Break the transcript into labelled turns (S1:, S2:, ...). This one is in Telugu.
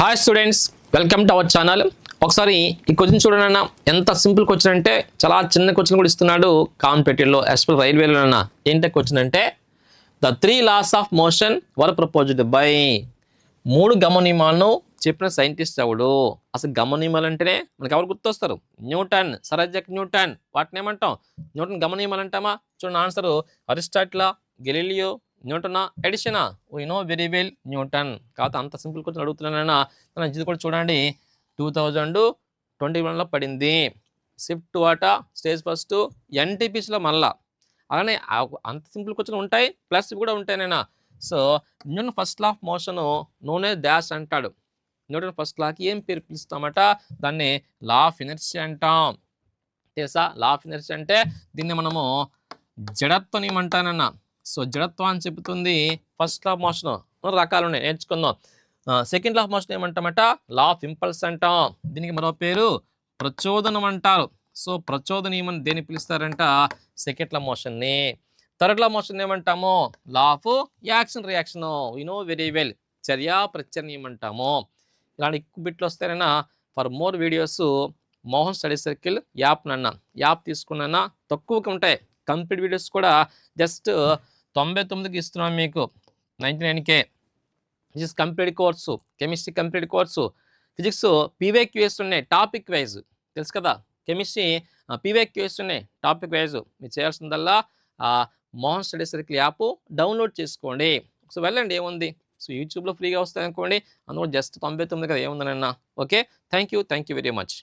S1: Hi students welcome to our channel ఒకసారి ఈ క్వశ్చన్ చూడండి అన్న. ఎంత సింపుల్ క్వశ్చన్ అంటే చాలా చిన్న క్వశ్చన్ కూడా ఇస్తున్నాడు కాంపిటేటివ్లో ఎస్పెల్ రైల్వేలో అన్న ఏంటి క్వశ్చన్ అంటే the three laws of motion were proposed by మూడు గమనియమాలను చెప్పిన సైంటిస్ట్ ఎవడు? అసలు గమనియమాలు అంటేనే మనకి ఎవరు గుర్తొస్తారు? న్యూటన్ సరజక్ న్యూటన్ వాటిని ఏమంటాం? న్యూటన్ గమనియమాలు అంటామా? చూడండి ఆన్సర్ అరిస్టాట్లా గెలీలియో న్యూటనా ఎడిషనా? We know very well Newton. కాకపోతే అంత సింపుల్ క్వశ్చన్ అడుగుతున్నానైనా మన ఇది కూడా చూడండి. టూ థౌజండ్ ట్వంటీ వన్లో పడింది. స్విఫ్ట్ వాట? స్టేజ్ ఫస్ట్ ఎన్టీపీసీలో మళ్ళా. అలానే అంత సింపుల్ క్వశ్చన్ ఉంటాయి ప్లస్ కూడా ఉంటాయి నేనా so Newton first law of నూనె డాష్ అంటాడు. న్యూటన్ ఫస్ట్ లాకి ఏం పేరు పిలుస్తామట? దాన్ని లా ఆఫ్ ఇనర్సీ అంటాం. తెలుసా? లా ఆఫ్ ఇనర్సీ అంటే దీన్ని మనము జడత్వం సో జడత్వం అని చెబుతుంది ఫస్ట్ లా ఆఫ్ మోషన్ రకాలు ఉన్నాయి. నేర్చుకుందాం. సెకండ్ లా ఆఫ్ మోషన్ ఏమంటామట? లా ఆఫ్ ఇంపల్స్ అంటాం. దీనికి మరో పేరు ప్రచోదనం అంటారు. సో ప్రచోదనీయం అని దేని పిలుస్తారంట? సెకండ్ లా మోషన్ని థర్డ్ లా మోషన్ ఏమంటాము? Law of action reaction you know very well చర్య ప్రత్యర్యం అంటాము ఇలాంటి ఎక్కువ బిట్లు వస్తాయన్నా for more videos Mohan study circle app నన్న. యాప్ తీసుకున్నా తక్కువగా ఉంటాయి. కంప్లీట్ వీడియోస్ కూడా జస్ట్ తొంభై తొమ్మిదికి ఇస్తున్నాం మీకు. Ninety నైన్కే. Physics complete course chemistry complete course physics PYQs ఉన్నాయి టాపిక్ వైజ్ తెలుసు కదా? కెమిస్ట్రీ పీవేక్యూఎస్ ఉన్నాయి టాపిక్ వైజ్ మీరు చేయాల్సిందల్లా Mohan study circle app download చేసుకోండి. సో వెళ్ళండి ఏముంది? సో యూట్యూబ్లో ఫ్రీగా వస్తాయి అనుకోండి అందులో జస్ట్ తొంభై తొమ్మిది కదా ఏముందనన్నా okay thank you thank you very much